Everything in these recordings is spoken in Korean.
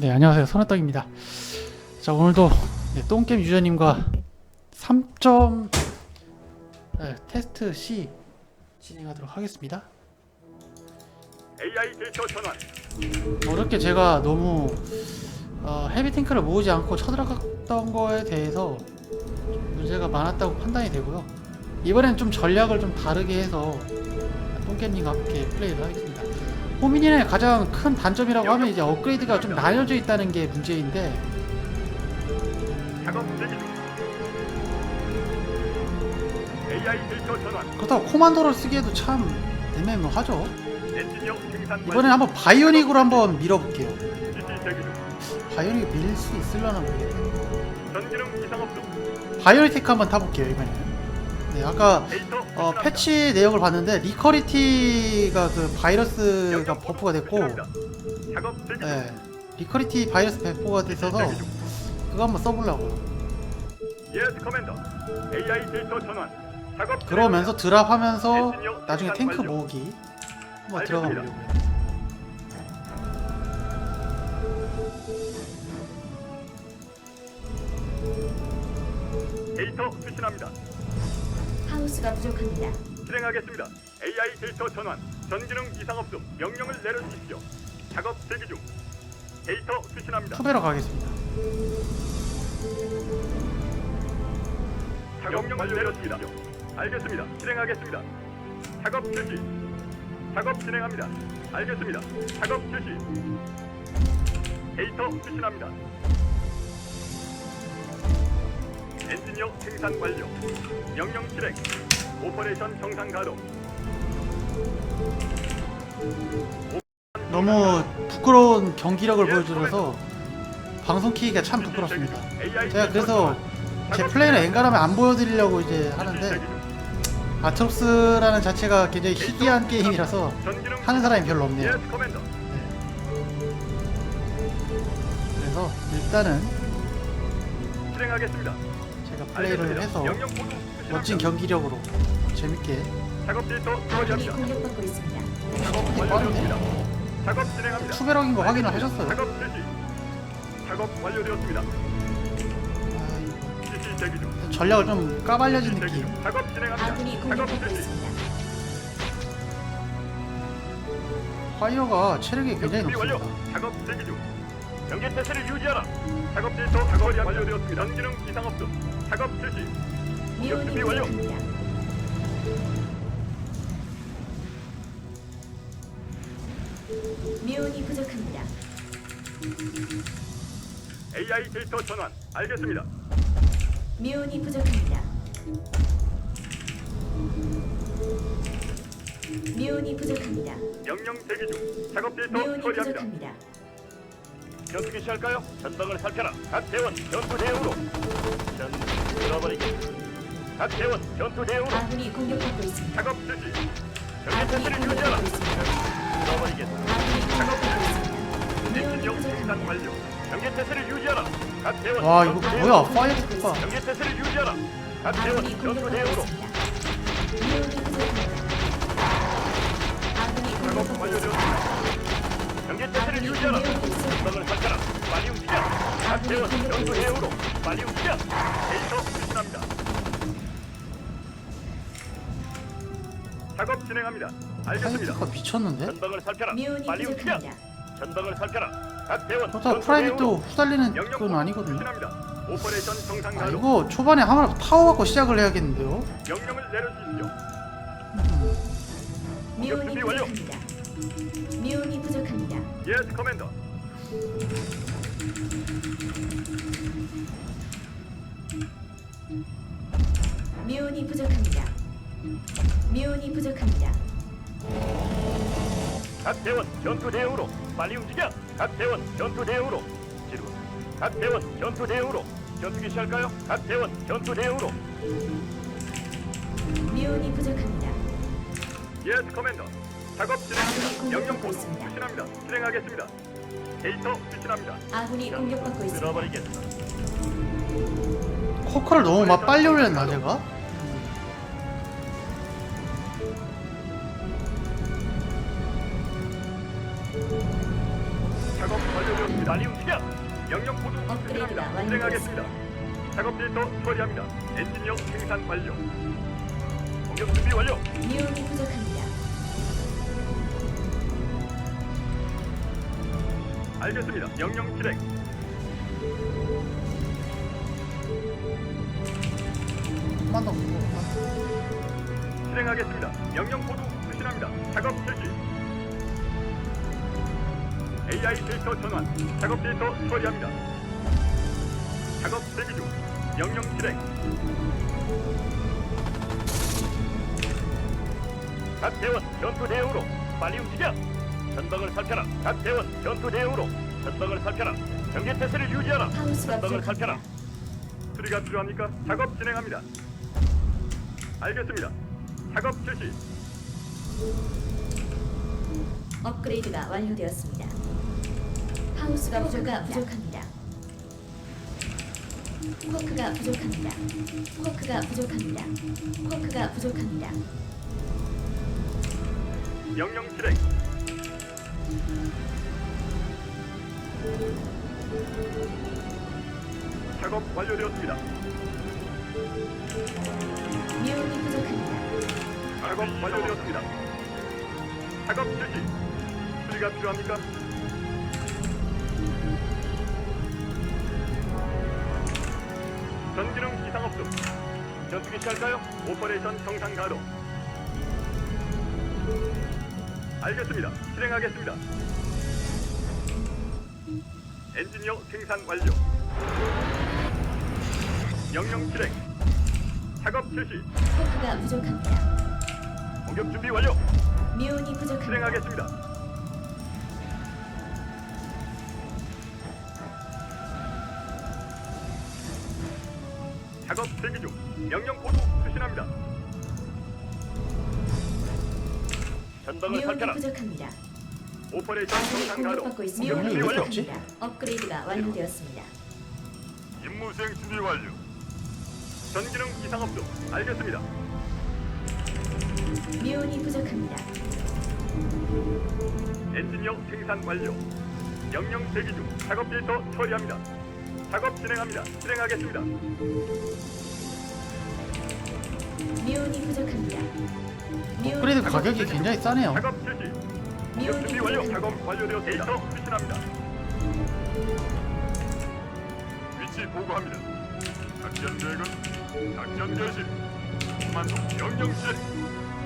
네 안녕하세요. 선화떡입니다. 자 오늘도 네, 똥겜 유저님과 3점 네, 테스트 C 진행하도록 하겠습니다. AI 데이터 전환. 어렵게 제가 너무 어, 헤비 탱크를 모으지 않고 쳐들어갔던 거에 대해서 좀 문제가 많았다고 판단이 되고요. 이번엔 좀 전략을 좀 다르게 해서 똥겜님과 함께 플레이를 하겠습니다 호미닌의 가장 큰 단점이라고 하면 이제 업그레이드가 좀 나뉘어져 있다는 게 문제인데 작업 대기 중 AI 데이터 전환 그렇다고 코만도를 쓰기에도 참 애매모하죠. 생산 이번엔 한번 바이오닉으로 한번 밀어볼게요. 지시 대기 중 바이오닉 밀수 있으려나 모르겠네. 전기능 이상 없음 바이오닉 테크 한번 타볼게요 이번에는. 네 아까 데이터 어. 패치 내용을 봤는데 리커리티가 그 바이러스가 버프가 됐고, 네 리커리티 바이러스 배포가 됐어서 그거 한번 작업 그러면서 드랍하면서 나중에 탱크. 모으기 한번. 들어가 보려고요. 데이터 수신합니다 하우스가 부족합니다. 실행하겠습니다 AI 데이터 전환 전기능 이상 없음 명령을 내려주십시오 작업 대기 중 데이터 수신합니다 투배로 가겠습니다. 작업명을 내렸습니다. 알겠습니다. 실행하겠습니다. 작업 실시. 작업 진행합니다. 알겠습니다. 작업 실시. 데이터 수신합니다. 엔지니어 생산 완료. 명령 실행. 오퍼레이션 정상 가동. 너무 부끄러운 경기력을 보여주셔서 방송 키기가 참 부끄럽습니다. 제가 그래서 제 플레이를 엔간하면 안 보여드리려고 이제 하는데 아트록스라는 자체가 굉장히 희귀한 게임이라서 하는 사람이 별로 없네요. 그래서 일단은. 제가 플레이를 해서 멋진. 경기력으로 재밌게 작업 데이터 아군이 처리합니다. 공격받고 있습니다. 작업 완료되었습니다. 작업 진행합니다. 투배럭인 거 확인을 하셨어요. 작업 실시. 작업 완료되었습니다. 아, 실시 대기 중. 전략을 좀 까발려진 대기 느낌. 중. 작업 진행합니다. 작업 공격받고 실시. 있습니다. 파이어가 체력이 굉장히 준비. 높습니다. 작업 대기 중. 경계 태세를 유지하라. 작업 데이터 작업 완료되었습니다. 전기능 이상 없음. 작업 실시. 미온이 준비 완료. 부족합니다. 미온이 부족합니다. AI 데이터 전환. 알겠습니다. 미온이 부족합니다. 미온이 부족합니다. 명령 대기 중. 작업 데이터 미온이 처리합니다. 부족합니다. 전투기 시할까요? 전방을 살펴라. 각 대원 전투 대응으로. 전 잃어버리겠다. 각 대원 전투 대응으로. 아군이 공격받고 있습니다. 작업 실시. 아군이 태세를 유지하라. 공격받고 있습니다. 잃어버리겠다. 아군이 공격받고 있습니다. 엔진용 생산 부족합니다. 완료. 경계 태세를 유지하라. 각 대원 와 이거 전투 뭐야 파이어 폭파. 경계 태세를 유지하라. 각 대원 아군이 전투 공격받고 대응으로. 있습니다. 아군이 작업 공격받고 있습니다. 완료되었습니다. 경계 태세를 아군이 유지하라. 공격받고 있습니다. 전방을 살펴라. 빨리 움직여. 각 대원 전투 대응으로. 빨리 움직여. 진행합니다. 알겠습니다. 파이어가 미쳤는데? 전방을 살펴라. 빨리 움직여. 부족합니다. 전방을 살펴라. 각 대원 전투 프라이빗도 대응으로. 후달리는 건 아니거든요. 오퍼레이션 정상 아 가동. 이거 초반에 하나 타워 갖고 시작을 해야겠는데요. 명령을 내려주십시오. 미온이 준비 완료. 부족합니다. 미온이 부족합니다. 예스 커맨더. 미온이 부족합니다. 미온이 부족합니다. 각 대원 전투 대응으로 빨리 움직여. 각 대원 전투 대응으로 지루. 각 대원 전투 대응으로 전투기 시할까요? 각 대원 전투 대응으로 미온이 부족합니다. 예스 커맨더. 작업 명령 코드 있습니다. 수신합니다. 실행하겠습니다. 데이터 수신합니다. 아군이 공격받고 있습니다. 들어버리겠다. 코커를 너무 막 빨리 올렸나 제가? 실행하겠습니다. 작업 데이터 처리합니다. 엔진용 생산 완료. 공격 준비 완료. 미온이 부족합니다. 알겠습니다. 명령 실행. 한번 더 실행하겠습니다. 명령 코드 수신합니다. 작업 실시. AI 데이터 전환. 작업 데이터 처리합니다. 작업 대기 중. 명령 실행. 각 대원 전투 대응으로 빨리 움직여. 전방을 살펴라. 각 대원 전투 대응으로 전방을 살펴라. 경계 태세를 유지하라. 전방을 살펴라. 부족합니다. 수리가 필요합니까? 작업 진행합니다. 알겠습니다. 작업 실시. 업그레이드가 완료되었습니다. 하우스가 부족가 부족합니다. 쿼크가 부족합니다. 쿼크가 부족합니다. 쿼크가 부족합니다. 명령 실행. 작업 완료되었습니다. 미온이 부족합니다. 작업 완료되었습니다. 작업 실시. 수리가 필요합니까? 전기능 이상 없음. 전투기 시할까요? 오퍼레이션 정상 가동. 알겠습니다. 실행하겠습니다. 엔지니어 생산 완료. 명령 실행. 작업 실시. 쿼크가 부족합니다. 공격 준비 완료. 미온이 부족합니다. 실행하겠습니다. 전방을 미온이 살펴라. 부족합니다. 오퍼레이션 아군이 정상 가동. 공격받고 있습니다. 공격 미온이 준비 왜 완료. 이렇게 없지? 부족합니다. 업그레이드가 완료되었습니다. 임무 수행 준비 완료. 전기능 이상 없음. 알겠습니다. 미온이 부족합니다. 엔지니어 생산 완료. 명령 대기 중. 작업 데이터 처리합니다. 작업 진행합니다. 실행하겠습니다. 미온이 부족합니다. 업그레이드 가격이. 굉장히 싸네요 작업 실시. 공격 미온이 준비 완료. 작업 완료되었습니다. 데이터 수신합니다. 위치 보고합니다. 작전 계획은 작전 개시. 만도 명령 실행.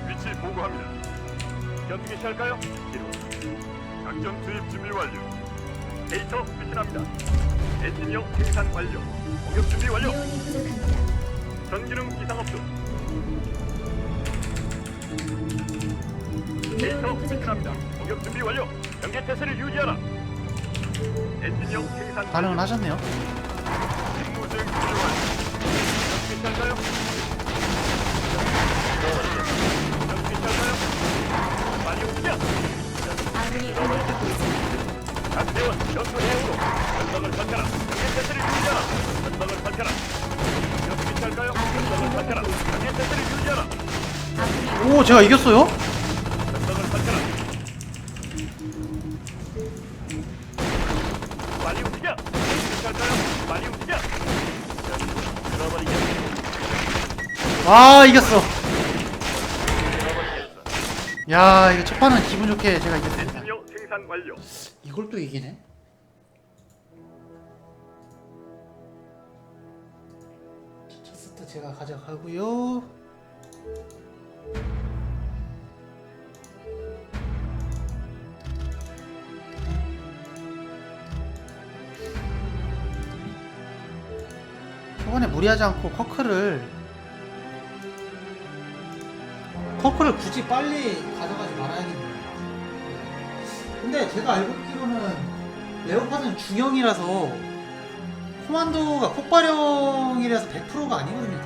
위치 보고합니다. 전투기 시할까요? 기록. 작전 투입 준비 완료. 데이터 수신합니다. 엔지니어 생산 완료. 공격 준비 완료. 미온이 부족합니다. 전기능 이상 없음. 데이터. 부족합니다. 공격 준비 완료. 경계 태세를 유지하라. 엔지니어 생산 반응을. 하셨네요 임무 수행 준비 완료. 전투기 시할까요? 전투기 시할까요? 빨리 움직여. 아군이 공격받고 있습니다. 각 대원 전투 대응으로 전방을 살펴라. 경계 태세를 유지하라. 전방을 살펴라. 전투기 시할까요? 전방을 살펴라. 경계 태세를 유지하라. 아군이 오 제가 이겼어요? 아 이겼어. 야 이거 첫 판은 기분 좋게 제가 이겼습니다 엔지니어 생산 완료. 이걸 또 이기네 자, 첫 세트 제가 가져가고요 초반에 무리하지 않고 커크를 커크를 굳이 빨리 가져가지 말아야겠네요. 근데 제가 알고 있기로는 레오파드는 중형이라서 코만도가 폭발형이라서 100%가 아니거든요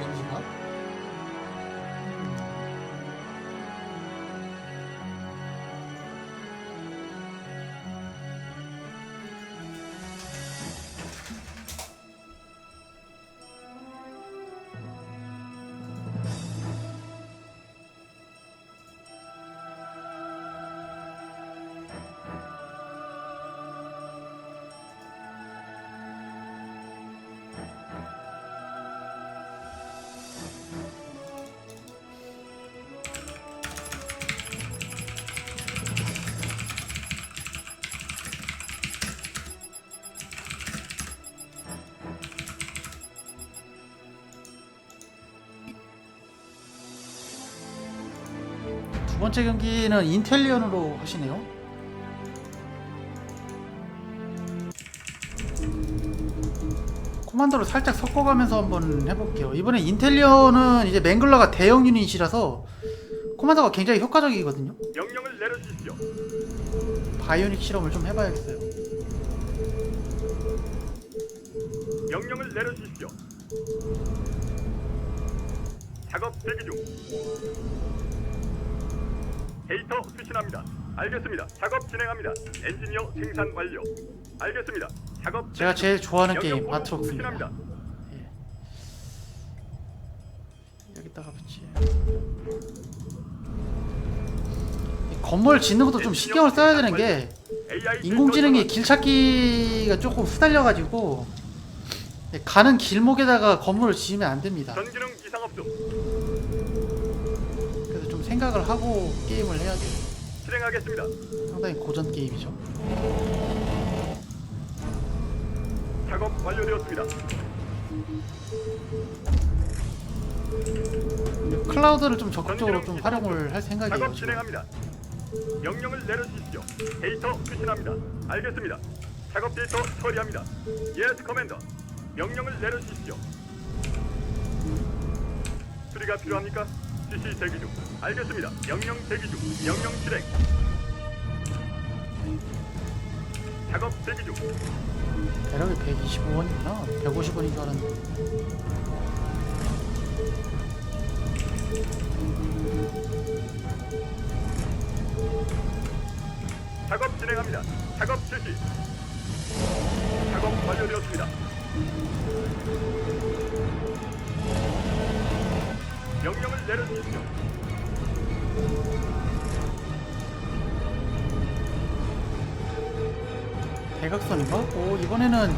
두 번째 경기는 인텔리언으로 하시네요. 코만도를 살짝 섞어가면서 한번 해볼게요. 이번에 인텔리언은 이제 맹글러가 대형 유닛이라서 코만도가 굉장히 효과적이거든요. 명령을 내려주십시오. 바이오닉 실험을 좀 해봐야겠어요. 명령을 내려주십시오. 작업 대기 중. 데이터 수신합니다. 알겠습니다. 작업 진행합니다. 엔지니어 생산 완료. 알겠습니다. 작업 제가 제일 중. 좋아하는 게임 아트록스입니다. 수신합니다. 여기다가 붙이. 이 건물 짓는 것도 좀 신경을 써야 되는 게 인공지능이 길 찾기가 조금 후달려가지고 가는 길목에다가 건물을 지으면 안 됩니다. 전기능 이상 없음. 생각을 하고 게임을 해야 돼요. 실행하겠습니다. 상당히 고전 게임이죠. 작업 완료되었습니다. 클라우드를 좀 적극적으로 좀 활용을 할 생각이에요. 작업 지금. 진행합니다. 명령을 내려주십시오. 데이터 수신합니다. 알겠습니다. 작업 데이터 처리합니다. 예스 커맨더. 명령을 내려주십시오. 수리가 필요합니까? CC 대기 중. 알겠습니다. 명령 대기 중. 명령 실행. 작업 대기 중. 대략이 125원이구나. 150원인 줄 알았는데. 작업 진행합니다. 작업 실시. 작업 완료되었습니다. 명령을 내려주십시오. 대각선인가? 오 이번에는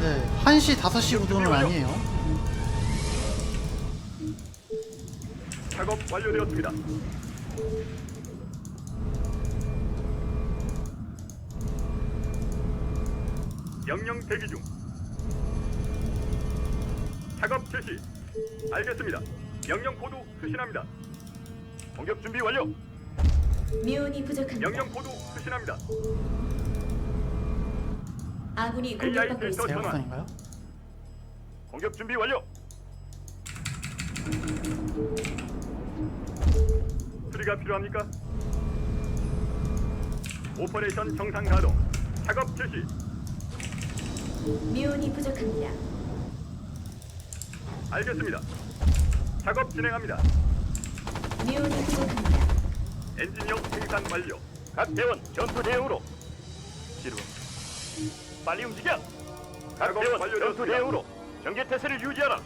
네 1시 5시 구도는 아니에요. 작업 완료되었습니다. 명령 대기 중. 작업 실시. 알겠습니다. 명령 코드 수신합니다. 공격 준비 완료. 미온이 부족합니다. 명령 코드 수신합니다. 아군이 AI 공격받고 데이터 있습니다. 전환. 대각선인가요? 공격 준비 완료. 수리가 필요합니까? 오퍼레이션 정상 가동. 작업 실시. 미온이 부족합니다. 알겠습니다. 작업 진행합니다. 미온이 부족합니다. 엔지니어 생산 완료. 각 대원 전투 대응으로. 지루. 빨리 움직여. 각 대원 전투 대응으로. 경계 태세를 유지하라.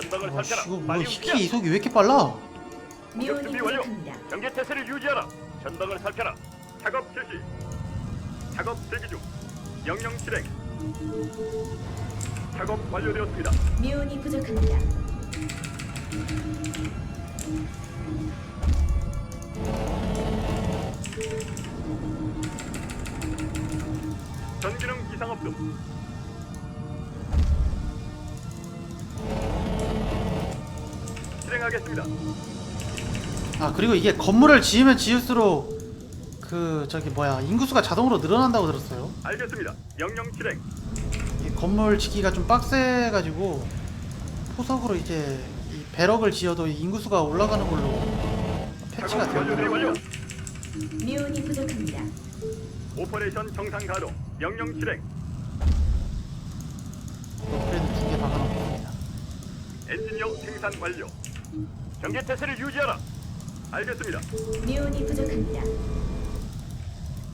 전방을 씨, 살펴라. 이거 뭐 빨리 움직여. 시키 이속이 왜 이렇게 빨라? 공격 미온이 준비 완료. 부족합니다. 경계 태세를 유지하라. 전방을 살펴라. 작업 실시. 작업 대기 중. 명령 실행. 작업 완료되었습니다. 미온이 부족합니다. 전기능 이상 없음. 실행하겠습니다. 아 그리고 이게 건물을 지으면 지을수록 그 저기 뭐야 인구수가 자동으로 늘어난다고 들었어요. 알겠습니다. 명령 실행. 이 건물 짓기가 좀 빡세가지고 포석으로 이제 이 배럭을 지어도 이 인구수가 올라가는 걸로 패치가 완료. 미온이 부족합니다. 오퍼레이션 정상 가동. 명령 실행. 업그레이드 두개 박아놓겠습니다. 엔지니어 생산 완료. 경계 태세를 유지하라. 알겠습니다. 미온이 부족합니다.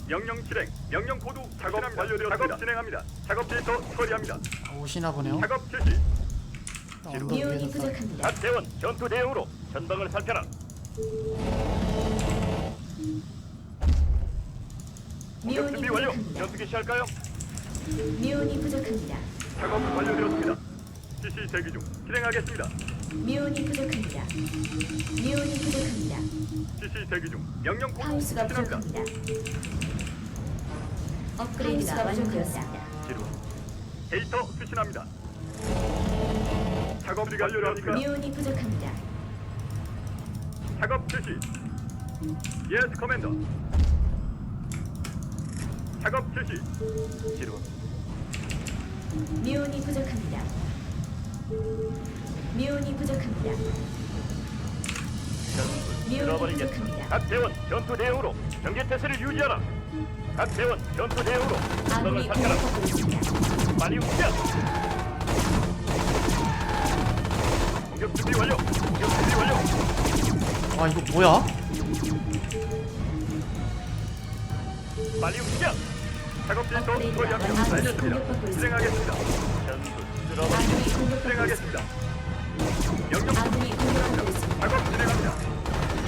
명령 실행. 명령 코드 작업 완료되었습니다. 작업 진행합니다. 작업 데이터 처리합니다. 아, 오시나 보네요. 작업 실시. 언덕 미온이 위에서 쏴. 부족합니다. 각 대원 전투 대응으로 전방을 살펴라. 공격 미온이 준비 완료. 부족합니다. 전투기 시할까요? 미온이 부족합니다. 작업 완료되었습니다. 지시 대기 중. 실행하겠습니다. 미온이 부족합니다. 미온이 부족합니다. 지시 대기 중. 명령 하우스가 수신합니다. 부족합니다. 업그레이드가 완료되었습니다. 지루. 데이터 수신합니다. 작업 완료되었습니다. 미온이 부족합니다. 작업 실시. 예스 커맨더. 작업 실시. 지루. 미온이 부족합니다. 미온이 부족합니다. 잃어버리겠다. 부족합니다. 각 대원 전투 대응으로 경계 태세를 유지하라. 각 대원 전투 대응으로 아군이. 공격받고 있습니다. 빨리 움직여. 공격 준비 완료. 공격 준비 완료. 아 이거 뭐야? 빨리 움직여. 작업 진도 업그레이드가 처리합니다. 아군이 알겠습니다. 공격받고 있습니다. 실행하겠습니다. 전부 쓸어버리겠다. 아군이 공격받고 있습니다. 실행하겠습니다. 명령 아군이 공격받고 있습니다. 작업 진행합니다.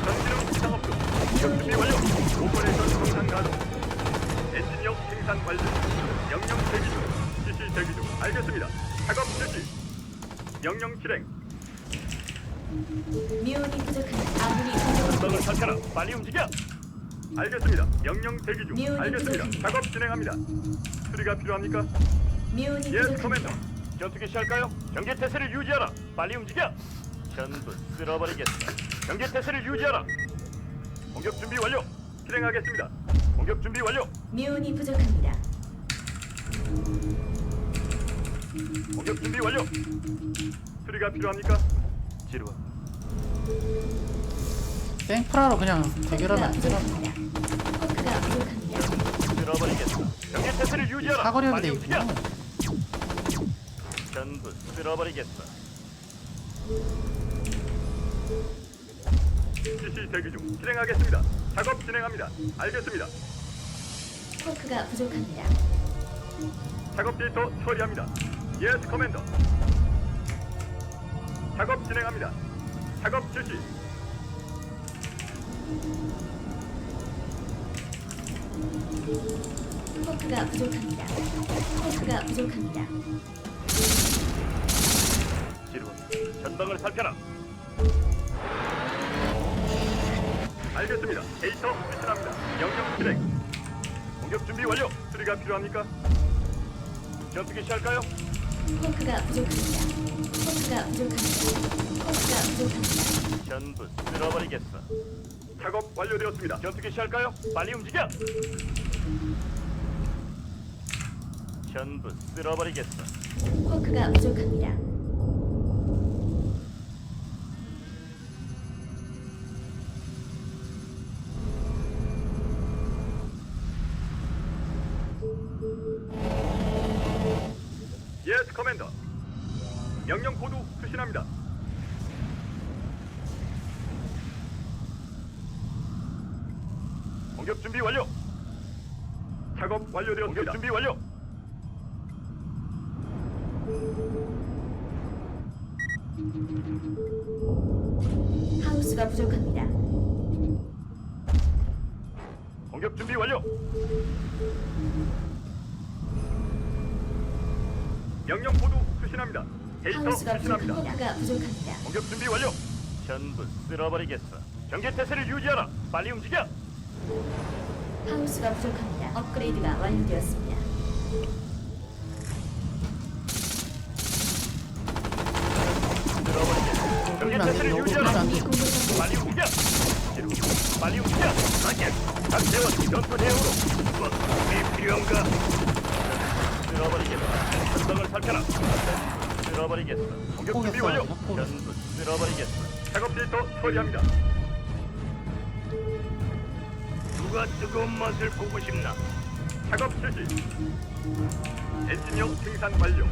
전기능 이상 없음. 공격 준비 완료. 오퍼레이션 정상 가동. 엔진력 생산 완료. 명령 대기 중. 지시 대기 중. 알겠습니다. 작업 실시. 명령 실행. 미온이 부족합니다. 아군이 공격받고 있습니다. 살펴라. 빨리 움직여. 알겠습니다. 명령 대기 중. 미운이 알겠습니다. 부족합니다. 작업 진행합니다. 수리가 필요합니까? 미온이 예, 커맨더. 부족합니다. 전투기 시할까요? 경계 태세를 유지하라. 빨리 움직여. 전부 쓸어버리겠다. 경계 태세를 유지하라. 공격 준비 완료. 실행하겠습니다. 공격 준비 완료. 미온이 부족합니다. 공격 준비 완료. 수리가 필요합니까? 지루와. 생프라로 그냥 대결하면 안 되나? 부족합니다. 태세를 유지하라. 빨리 돼 움직여. 있구나. 전부 쓸어버리겠다. 지시 대기 중. 실행하겠습니다. 작업 진행합니다. 알겠습니다. 호크가 부족합니다. 작업 데이터 처리합니다. 예스 커맨더. 작업 진행합니다. 작업 실시. 호크가 부족합니다. 호크가 부족합니다. 지루. 전방을 살펴라. 알겠습니다. 데이터 수신합니다. 명령 실행. 공격 준비 완료. 수리가 필요합니까? 전투기 시할까요? 호크가 부족합니다. 호크가 부족합니다. 호크가 부족합니다. 전부 쓸어버리겠어. 작업 완료되었습니다. 전투기 시할까요? 빨리 움직여. 전부 쓸어버리겠어. 호크가 부족합니다. 공격 준비 완료. 하우스가 부족합니다. 공격 준비 완료. 명령 코드 수신합니다. 데이터 하우스가 수신합니다. 부족합니다. 공격 준비 완료. 전부 쓸어버리겠어. 경계 태세를 유지하라. 빨리 움직여. 하우스가 부족합니다. 업그레이드가 완료되었습니다. 태세를 이거 유지하라. 아군이 돼. 공격받고 빨리 움직여! 지루. 빨리 움직여! 가자! 각 대원 전투 대응으로! 이 필요한가? 쓸어버리겠어. 전방을 살펴라. 쓸어버리겠어. 공격 준비 완료. 아니야? 전부 쓸어버리겠어. 작업 데이터 처리합니다. 누가 뜨거운 맛을 보고 싶나? 작업 실시. 엔지니어 생산 완료.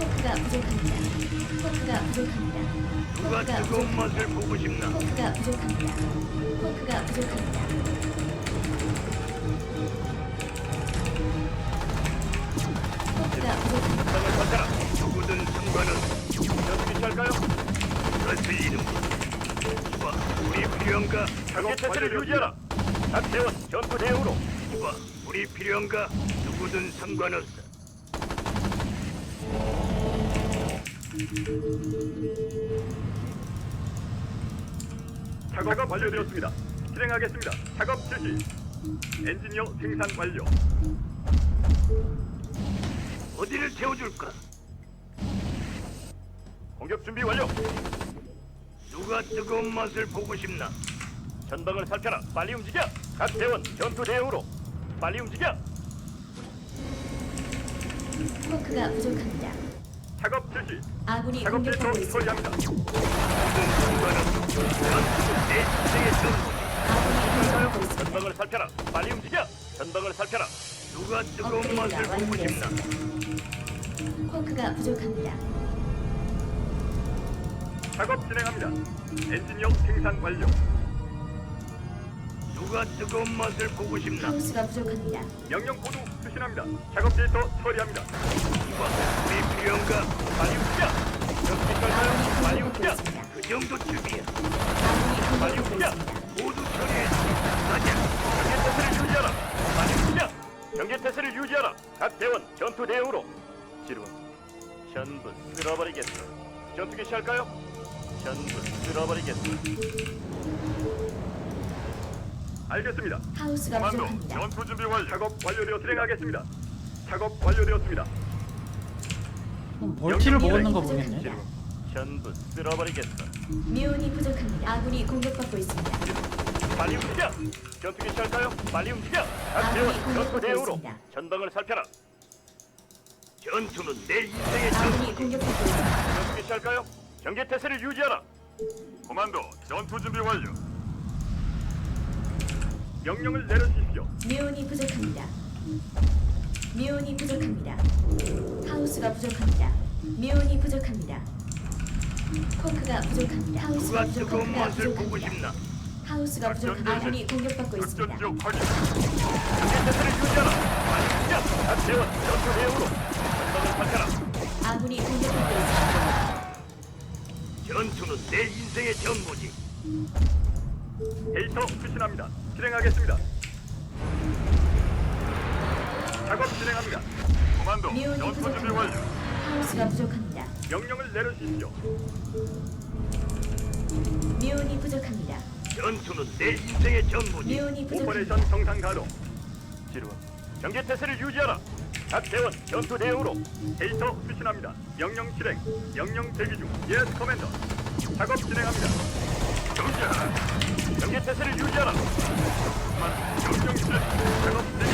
호크가 부족합니다. 호크가 부족합니다. 호크가 부족- 맛을 보고 싶나? 호크가 부족합니다. 호크가 부족합니다. 작업 태세를 유지하라. 각 대원 전투 대응으로. 봐. 우리 필요한가? 누구든 상관없어. 작업 완료되었습니다. 실행하겠습니다. 작업 실시. 엔지니어 생산 완료. 어디를 태워줄까? 공격 준비 완료. 누가 뜨거운 맛을 보고 싶나? 전방을 살펴라. 빨리 움직여. 각 대원 전투 대응으로. 빨리 움직여. 포크가 부족합니다. 작업 실시. 아군이 작업 공격받고 있습니다. 처리합니다. 아군이 있습니다. 전방을 살펴라. 빨리 움직여. 전방을 살펴라. 누가 업그레이드가 완료되었습니다. 포크가 부족합니다. 작업 진행합니다. 엔지니어 생산 완료. 누가 뜨거운 맛을 보고 싶나? 하우스가 부족합니다. 명령 코드 수신합니다. 작업 데이터 처리합니다. 이번 내 필요한가? 빨리 있을까요? 아군이 빨리. 있습니다. 그 정도 준비야. 빨리. 있습니다. 모두 처리해. 가자. 경계 태세를 유지하라. 빨리 움직여. 경계 태세를 유지하라. 각 대원 전투 대응으로. 지루. 전부 쓸어버리겠어. 전투 개시할까요? 전부 쓸어버리겠어. 알겠습니다. 하우스가 부족합니다. 전투 준비 완료. 작업 완료되어 진행하겠습니다. 작업 완료되었습니다. 그럼 멀티를 먹었는 거 모르겠네. 전부 쓸어버리겠어. 미온이 부족합니다. 아군이 공격받고 있습니다. 빨리 움직여. 전투 개시할까요? 빨리 움직여. 각 아군이 대원 전투 있습니다. 전방을 살펴라. 전투는 내 인생의 아군이 공격받고 있습니다. 전투 개시할까요? 경계 태세를 유지하라. 코만도 전투 준비 완료. 명령을 내려주십시오. 미온이 부족합니다. 미온이 부족합니다. 하우스가 부족합니다. 미온이 부족합니다. 포크가 부족합니다. 하우스가 부족합니다. 부족합니다. 하우스가 부족합니다. 아군이 공격받고 있습니다. 확인. 유지하라. 대원 전투. 아군이 공격받고 있습니다. 전투는 내 인생의 전부지. 데이터 수신합니다. 실행하겠습니다. 작업 진행합니다. 코만도 미온이 전투 준비 부족합니다. 완료. 하우스가 부족합니다. 명령을 내려주십시오. 미온이 부족합니다. 전투는 내 인생의 전부지. 미온이 부족합니다. 오퍼레이션 정상 가동. 지루. 경계 태세를 유지하라. 각 대원 전투 대응으로 데이터 수신합니다. 명령 실행. 명령 대기 중. 예스 커맨더. 작업 진행합니다. 경계 경계 태세를 유지하라. 명령 실행. 작업 대기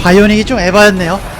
바이오닉이 좀 에바였네요.